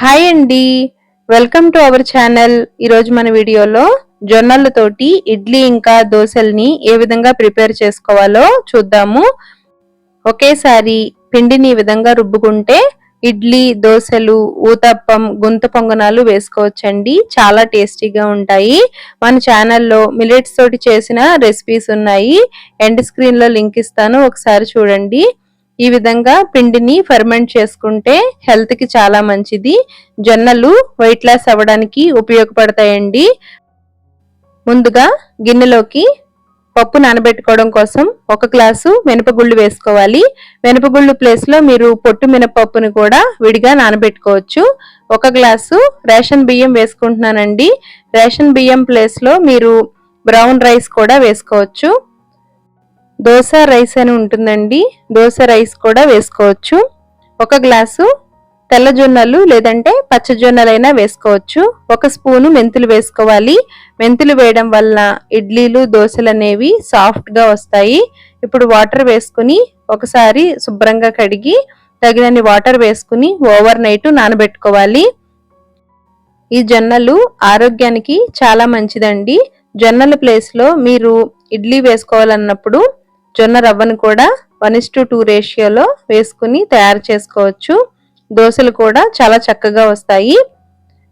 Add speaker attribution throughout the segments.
Speaker 1: Hi అండి. Welcome to our channel ఈరోజు మన వీడియోలో జొన్నలతోటి ఇడ్లీ ఇంకా దోశల్ని ఏ విధంగా ప్రిపేర్ చేసుకోవాలో చూద్దాము. ఒకేసారి పిండిని ఈ విధంగా రుబ్బుకుంటే ఇడ్లీ దోశలు ఊతప్పం గుంత పొంగనాలు వేసుకోవచ్చండి. చాలా టేస్టీగా ఉంటాయి. మన ఛానల్లో మిలెట్స్ తోటి చేసిన రెసిపీస్ ఉన్నాయి. ఎండ్ స్క్రీన్లో లింక్ ఇస్తాను. ఒకసారి చూడండి. ఈ విధంగా పిండిని ఫర్మెంట్ చేసుకుంటే హెల్త్కి చాలా మంచిది. జొన్నలు వెయిట్ లాస్ అవ్వడానికి ఉపయోగపడతాయండి. ముందుగా గిన్నెలోకి పప్పు నానబెట్టుకోవడం కోసం ఒక గ్లాసు మినపగుళ్ళు వేసుకోవాలి. మినపగుళ్ళు ప్లేస్లో మీరు పొట్టు మినపప్పుని కూడా విడిగా నానబెట్టుకోవచ్చు. ఒక గ్లాసు రేషన్ బియ్యం వేసుకుంటున్నానండి. రేషన్ బియ్యం ప్లేస్లో మీరు బ్రౌన్ రైస్ కూడా వేసుకోవచ్చు. దోశ రైస్ అని ఉంటుందండి. దోశ రైస్ కూడా వేసుకోవచ్చు. ఒక గ్లాసు తెల్ల జొన్నలు లేదంటే పచ్చ జొన్నలైనా వేసుకోవచ్చు. ఒక స్పూను మెంతులు వేసుకోవాలి. మెంతులు వేయడం వల్ల ఇడ్లీలు దోశలు అనేవి సాఫ్ట్గా వస్తాయి. ఇప్పుడు వాటర్ వేసుకుని ఒకసారి శుభ్రంగా కడిగి తగినన్ని వాటర్ వేసుకుని ఓవర్ నైట్ నానబెట్టుకోవాలి. ఈ జొన్నలు ఆరోగ్యానికి చాలా మంచిదండి. జొన్నల ప్లేస్లో మీరు ఇడ్లీ వేసుకోవాలన్నప్పుడు జొన్న రవ్వను కూడా వన్ ఇస్ టు టూ రేషియోలో వేసుకుని తయారు చేసుకోవచ్చు. దోశలు కూడా చాలా చక్కగా వస్తాయి.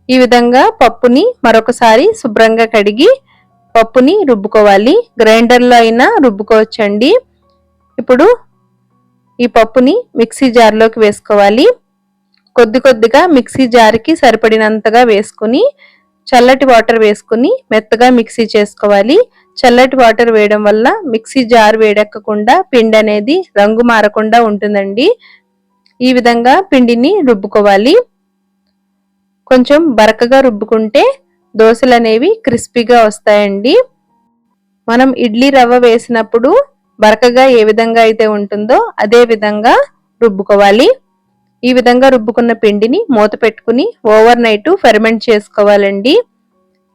Speaker 1: ఈ విధంగా పప్పుని మరొకసారి శుభ్రంగా కడిగి పప్పుని రుబ్బుకోవాలి. గ్రైండర్లో అయినా రుబ్బుకోవచ్చండి. ఇప్పుడు ఈ పప్పుని మిక్సీ జార్లోకి వేసుకోవాలి. కొద్ది కొద్దిగా మిక్సీ జార్కి సరిపడినంతగా వేసుకుని చల్లటి వాటర్ వేసుకుని మెత్తగా మిక్సీ చేసుకోవాలి. చల్లటి వాటర్ వేయడం వల్ల మిక్సీ జార్ వేడెక్కకుండా పిండి అనేది రంగు మారకుండా ఉంటుందండి. ఈ విధంగా పిండిని రుబ్బుకోవాలి. కొంచెం బరకగా రుబ్బుకుంటే దోశలు అనేవి క్రిస్పీగా వస్తాయండి. మనం ఇడ్లీ రవ్వ వేసినప్పుడు బరకగా ఏ విధంగా అయితే ఉంటుందో అదే విధంగా రుబ్బుకోవాలి. ఈ విధంగా రుబ్బుకున్న పిండిని మూత పెట్టుకుని ఓవర్ నైట్ ఫెర్మెంట్ చేసుకోవాలండి.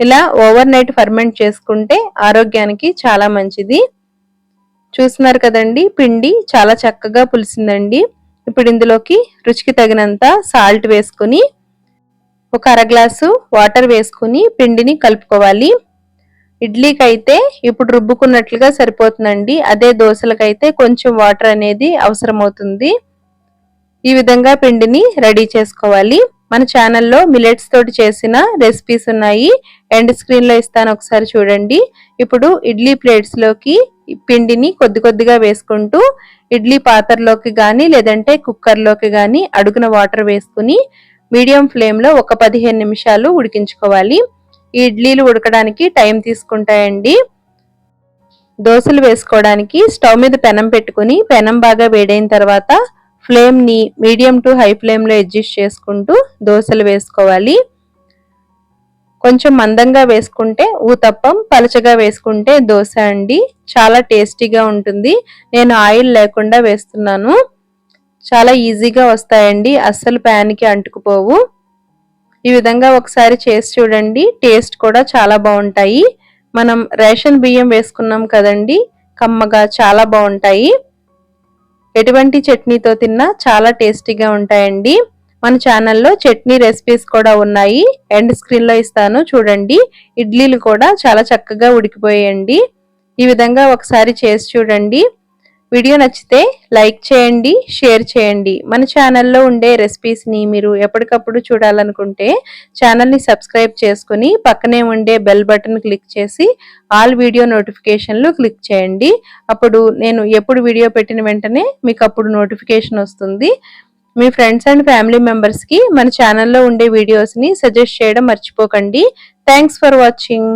Speaker 1: ఇలా ఓవర్ నైట్ ఫర్మెంట్ చేసుకుంటే ఆరోగ్యానికి చాలా మంచిది. చూస్తున్నారు కదండి పిండి చాలా చక్కగా పులిసిందండి. ఇప్పుడు ఇందులోకి రుచికి తగినంత సాల్ట్ వేసుకుని ఒక అర గ్లాసు వాటర్ వేసుకుని పిండిని కలుపుకోవాలి. ఇడ్లీకి అయితే ఇప్పుడు రుబ్బుకున్నట్లుగా సరిపోతుందండి. అదే దోశలకైతే కొంచెం వాటర్ అనేది అవసరమవుతుంది. ఈ విధంగా పిండిని రెడీ చేసుకోవాలి. మన ఛానల్లో మిలెట్స్ తోటి చేసిన రెసిపీస్ ఉన్నాయి. ఎండ్ స్క్రీన్లో ఇస్తాను ఒకసారి చూడండి. ఇప్పుడు ఇడ్లీ ప్లేట్స్లోకి పిండిని కొద్ది కొద్దిగా వేసుకుంటూ ఇడ్లీ పాత్రలోకి కానీ లేదంటే కుక్కర్లోకి కానీ అడుగున వాటర్ వేసుకుని మీడియం ఫ్లేమ్లో ఒక పదిహేను నిమిషాలు ఉడికించుకోవాలి. ఈ ఇడ్లీలు ఉడకడానికి టైం తీసుకుంటాయండి. దోశలు వేసుకోవడానికి స్టవ్ మీద పెనం పెట్టుకుని పెనం బాగా వేడైన తర్వాత ఫ్లేమ్ని మీడియం టు హై ఫ్లేమ్లో అడ్జస్ట్ చేసుకుంటూ దోశలు వేసుకోవాలి. కొంచెం మందంగా వేసుకుంటే ఊతప్పం పలచగా వేసుకుంటే దోశ అండి. చాలా టేస్టీగా ఉంటుంది. నేను ఆయిల్ లేకుండా వేస్తున్నాను. చాలా ఈజీగా వస్తాయండి. అస్సలు ప్యాన్కి అంటుకుపోవు. ఈ విధంగా ఒకసారి చేసి చూడండి. టేస్ట్ కూడా చాలా బాగుంటాయి. మనం రేషన్ బియ్యం వేసుకున్నాం కదండి. కమ్మగా చాలా బాగుంటాయి. ఎటువంటి చట్నీతో తిన్నా చాలా టేస్టీగా ఉంటాయండి. మన ఛానల్లో చట్నీ రెసిపీస్ కూడా ఉన్నాయి. ఎండ్ స్క్రీన్లో ఇస్తాను చూడండి. ఇడ్లీలు కూడా చాలా చక్కగా ఉడికిపోయాయండి. ఈ విధంగా ఒకసారి చేసి చూడండి. వీడియో నచ్చితే లైక్ చేయండి షేర్ చేయండి. మన ఛానల్లో ఉండే రెసిపీస్ని మీరు ఎప్పటికప్పుడు చూడాలనుకుంటే ఛానల్ని సబ్స్క్రైబ్ చేసుకుని పక్కనే ఉండే బెల్ బటన్ క్లిక్ చేసి ఆల్ వీడియో నోటిఫికేషన్లు క్లిక్ చేయండి. అప్పుడు నేను ఎప్పుడు వీడియో పెట్టిన వెంటనే మీకు అప్పుడు నోటిఫికేషన్ వస్తుంది. మీ ఫ్రెండ్స్ అండ్ ఫ్యామిలీ మెంబర్స్కి మన ఛానల్లో ఉండే వీడియోస్ని సజెస్ట్ చేయడం మర్చిపోకండి. Thanks for watching